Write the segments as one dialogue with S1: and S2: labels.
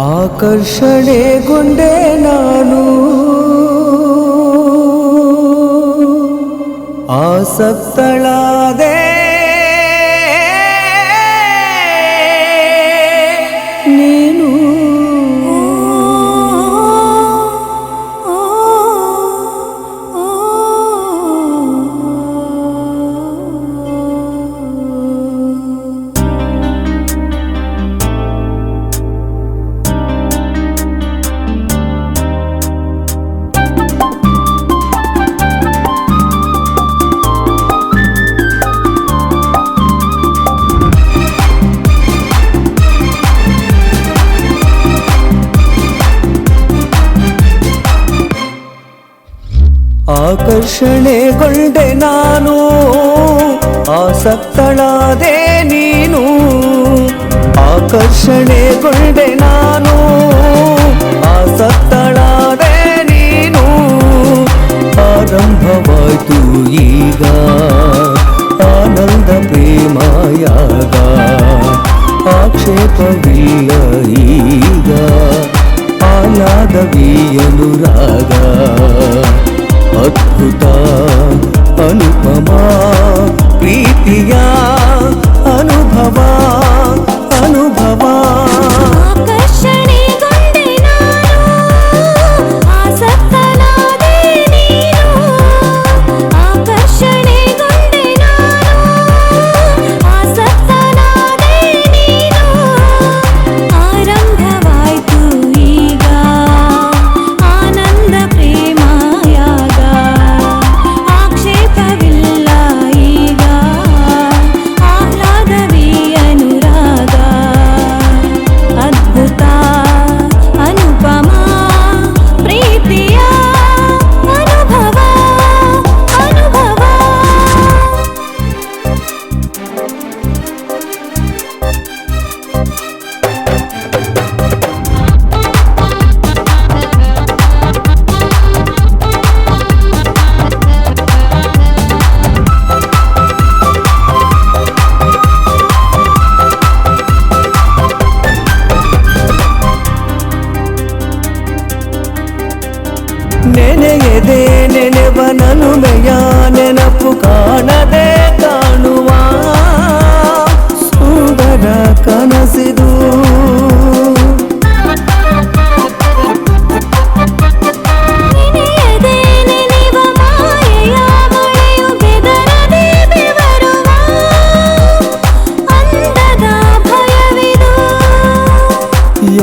S1: ಆಕರ್ಷಣೆಗೊಂಡೆ ನಾನು. ಆಸಕ್ತಳಾದೆ ಆಕರ್ಷಣೆಗೊಂಡೆ ನಾನು, ಆಸಕ್ತಳಾದೆ ನೀನು. ಆಕರ್ಷಣೆಗೊಂಡೆ ನಾನು, ಆಸಕ್ತಳಾದೆ ನೀನು. ಆರಂಭವಾಯ್ತು ಈಗ, ಆನಂದ ಪ್ರೇಮಯಾಗ ಆಕ್ಷೇಪವಿಲ್ಲ ಈಗ ಆಹ್ಲಾದವಿ ಅನುರಾಗ ಅದ್ಭುತ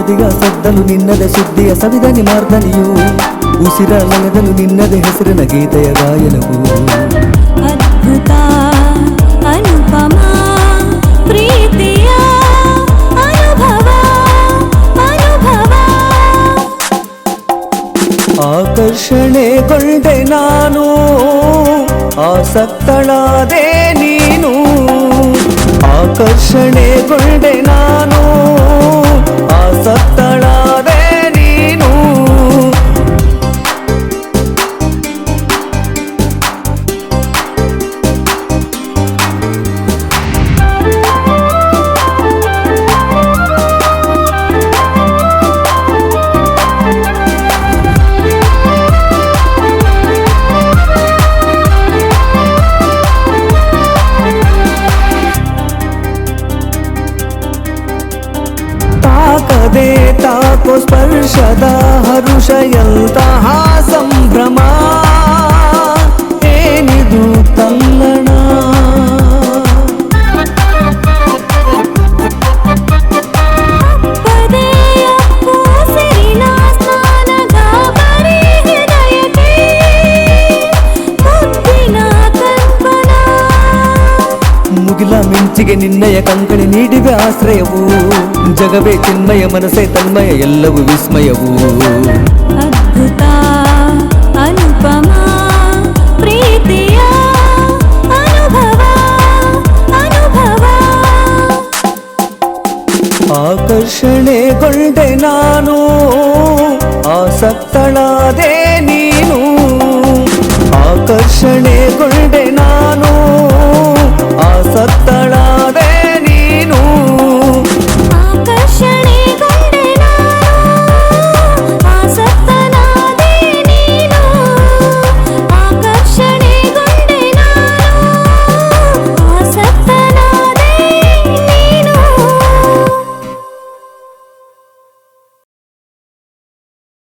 S1: ಎದಿಗ ಸದ್ದಲು ನಿನ್ನದೆ ಸುದ್ದಿಯ ಸವಿದ ನಿಮಾರ್ದನಿಯು ಉಸಿರ ಲಯದಲು ನಿನ್ನದ ಹೆಸರಿನ ಗೀತೆಯ ಗಾಯನವು.
S2: ಅದ್ಭುತ ಅನುಪಮ ಪ್ರೀತಿಯ ಅನುಭವ ಅನುಭವ.
S1: ಆಕರ್ಷಣೆಗೊಂಡೆ ನಾನು ಆಸಕ್ತಳಾದೆ ನೀನು. ಆಕರ್ಷಣೆಗೊಂಡೆ ನಾನು
S2: देता को स्पर्शदा हृषयन्तः सम्भ्रमा
S1: ಮುಗಿಲ ನಿನ್ನಯ ಕಂಕಣಿ ನೀಡಿವೆ ಆಶ್ರಯವು. ಜಗವೇ ಚಿನ್ಮಯ ಮನಸ್ಸೇ ತನ್ಮಯ, ಎಲ್ಲವೂ ವಿಸ್ಮಯವು.
S2: ಅದ್ಭುತ, ಅನುಪಮ
S1: ಆಕರ್ಷಣೆಗೊಂಡೆ ನಾನು ಆಸಕ್ತಳಾದೆ